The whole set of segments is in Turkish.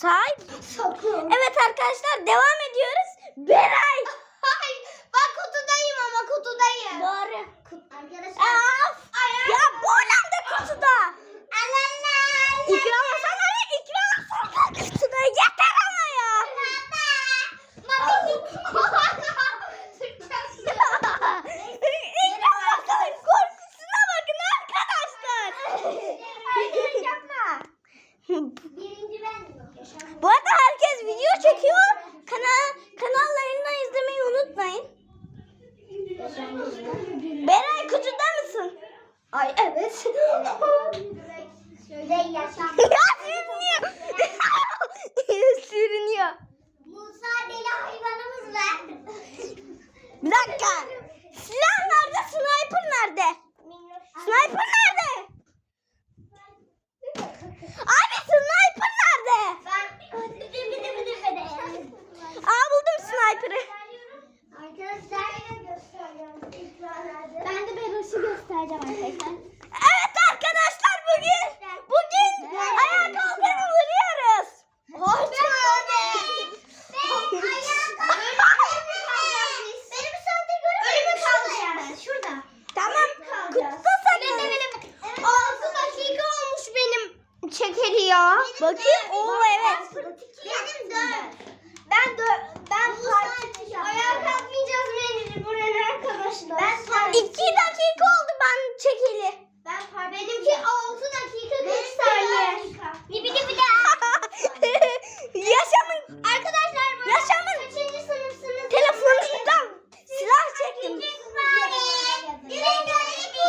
Say. Sakın. Evet arkadaşlar devam ediyoruz. Beray. Ay, ben kutudayım ama kutudayım. Doğru. Arkadaşlar. Aa, Bu arada herkes video çekiyor. Kanal kanallarından izlemeyi unutmayın. Beray kutuda mısın? Ay evet. Şöyle yaşam. ya sürünüyor. sürünüyor. Musa deli hayvanımız var. Bir dakika. Silah nerede? Sniper nerede? Sniper nerede? Abi sniper nerede? Aa buldum sniper'ı. Arkadaşlar ben de Beroş'u göstereceğim arkadaşlar. Evet arkadaşlar bugün bugün ayağa kalkanı vuruyoruz. Hoş geldin. Ben ayağa kalkıyorum. Benim saattir göremiyorum. Ölümü kaldı Şurada. Tamam. Kutuda sakın. 6 dakika olmuş benim çekeli ya. Bakayım. Oo evet. Benim dört. Ben dört. Ben ayağa kalkmayacağız mecburen arkadaşlar. Ben İki dakika oldu ben çekili. Ben par benimki 6 dakika 40 saniye. Nibi nibi de. Yaşamın Arkadaşlar bu Yaşamın kaçıncı sınıfsınız? telefonundan silah çektim.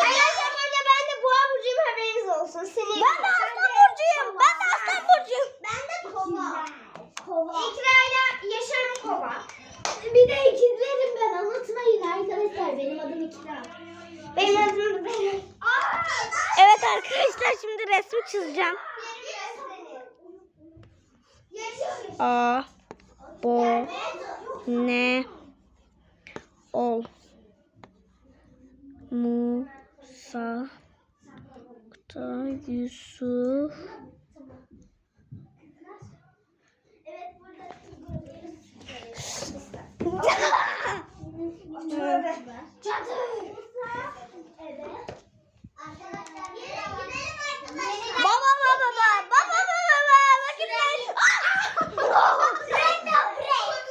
Arkadaşlar burada ben de boğa burcuyum haberiniz olsun. Seni Ben de aslan burcuyum. Ben de aslan burcuyum. Ben de kova. Kova. İkra ile Yaşar'ım kova. Bir de ikizlerim ben anlatmayın arkadaşlar. Benim adım. Benim. Evet arkadaşlar şimdi resmi çizeceğim. A bo ne ol Musa da Yusuf. Evet. Arkadaşlar arkadaşlar. Baba baba baba baba baba baba bakın ben.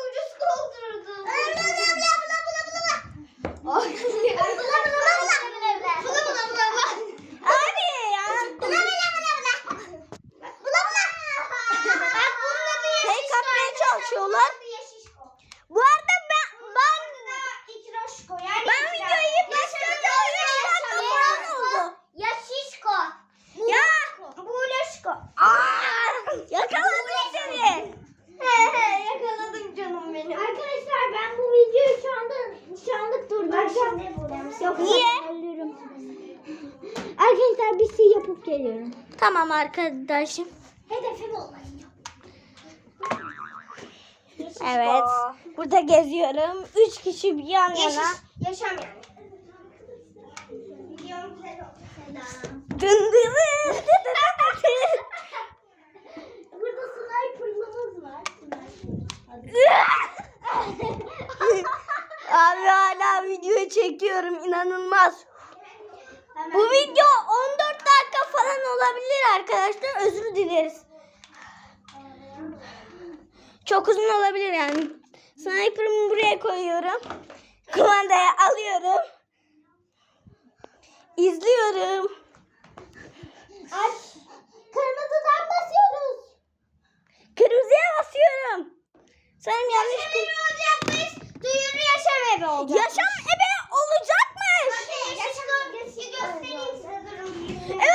Ucuz koldurdum. Bula bula bula bula bula. Bula bula bula bula. Bula bula bula bula. Abi ya. Bula bula bula bula. Bula bula. Bak bunun adı Yaşişko. kapmaya çalışıyorlar. Bu arada ben ben Bunun adı İkroşko. Yani ben İkra. videoyu ilk başladığımda 13 dakika falan oldu. Yaşişko. Ya. Bulaşko. Aa, yakaladım seni. Yakaladım canım benim. Arkadaşlar ben bu videoyu şu anda şu anlık durduracağım. Yok, Niye? Ölürüm. Arkadaşlar geliyorum. Tamam arkadaşım. Hedefim olmayın. Evet. Burada geziyorum. Üç kişi bir yan yana. Yaşam yani. Dın dın dın dın dın dın. Burada sniper'ımız var. Abi hala video çekiyorum inanılmaz. Bu video 14 dakika falan olabilir arkadaşlar. Özür dileriz. Çok uzun olabilir yani. Sniper'ımı buraya koyuyorum. Kumandaya alıyorum. İzliyorum. Aç. Kırmızıdan basıyoruz. Kırmızıya basıyorum. Sanırım yanlış Yaşam evi olacakmış. Duyuru yaşam evi olacak. Yaşam ebe olacakmış. Evet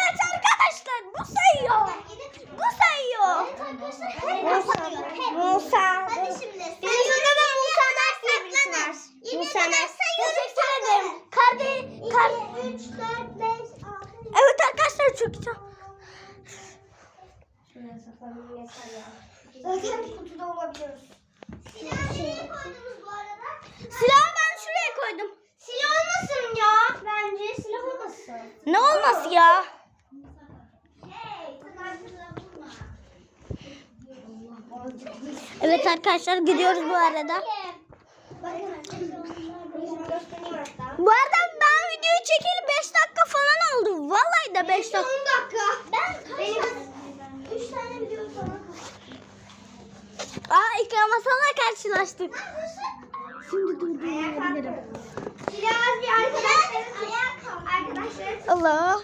bana yeter ya. Zaten kutuda olabiliyoruz. Silahı nereye koydunuz bu arada? Silahı ben şuraya koydum. Silah olmasın ya. Bence silah olmasın. Ne olması ya? Evet arkadaşlar gidiyoruz bu arada. Bu arada ben videoyu çekeli 5 dakika falan oldu. Vallahi de 5 dakika. 10 dakika. Ben kaç Benim 3 tane Aa ikram Hasan'la karşılaştık. Şimdi durdurabilirim. Biraz bir arkadaşlarım. Allah.